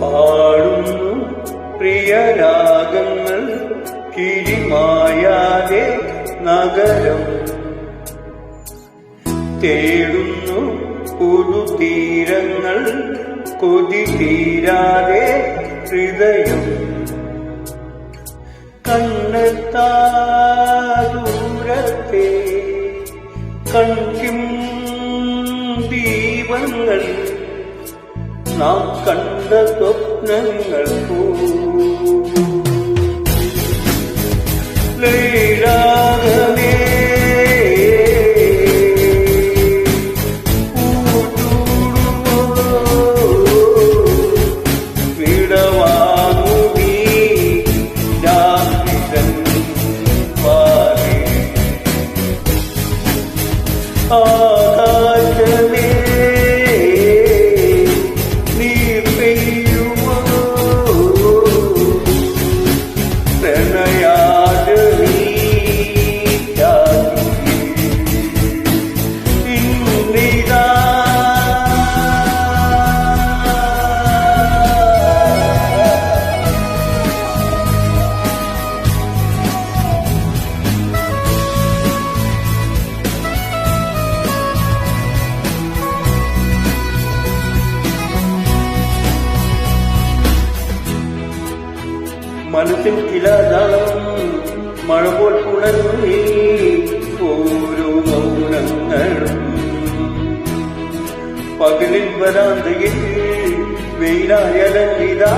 പാടുന്നു പ്രിയരാഗങ്ങൾ കിരിമായാതെ നഗരം. തേടുന്നു പുതുതീരങ്ങൾ കൊതി തീരാതെ ഹൃദയം. കണ്ണെത്താ കൺകും ദീപങ്ങൾ നാം കണ്ട സ്വപ്നങ്ങൾ ലൈലാകമേ വിടവാങ്ങുമീ Oh, oh, oh. മനസ്സിൽ കിലാതാളം മഴ പോൽ പുണർന്നേ ഓരോ മൗനങ്ങളും പകലിൽ വരാന്തയിൽ വെയിലായലങ്ങിതാ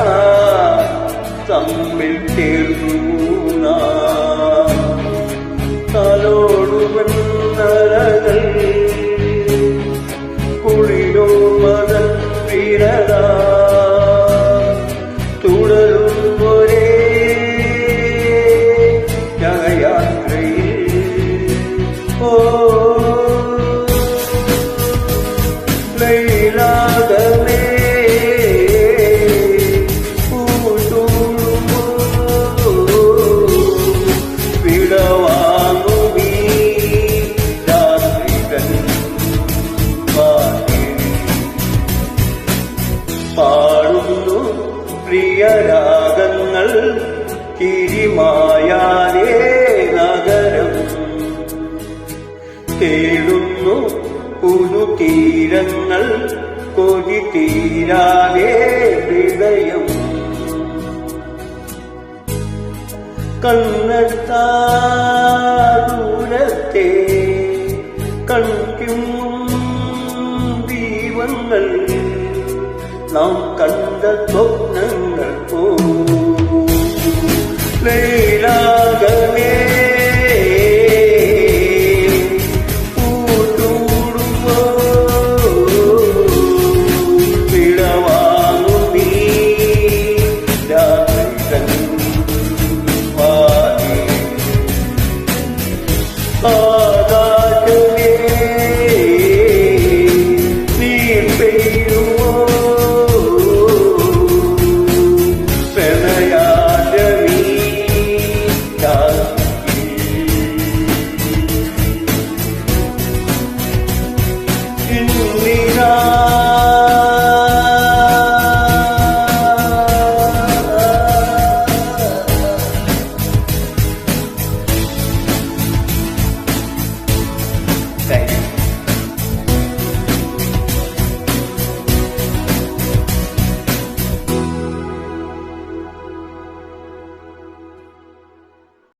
തമ്മിൽ ചേർന്നു നാം. പ്രിയരാഗങ്ങൾ കിരിമായാലേ നഗരം. തേടുന്നു പുതുതീരങ്ങൾ കൊതി തീരാലേ ഹൃദയം. കണ്ണത്താരത്തെ കൺകും ദീപങ്ങൾ நாம் கண்ட சொப்னங்கள்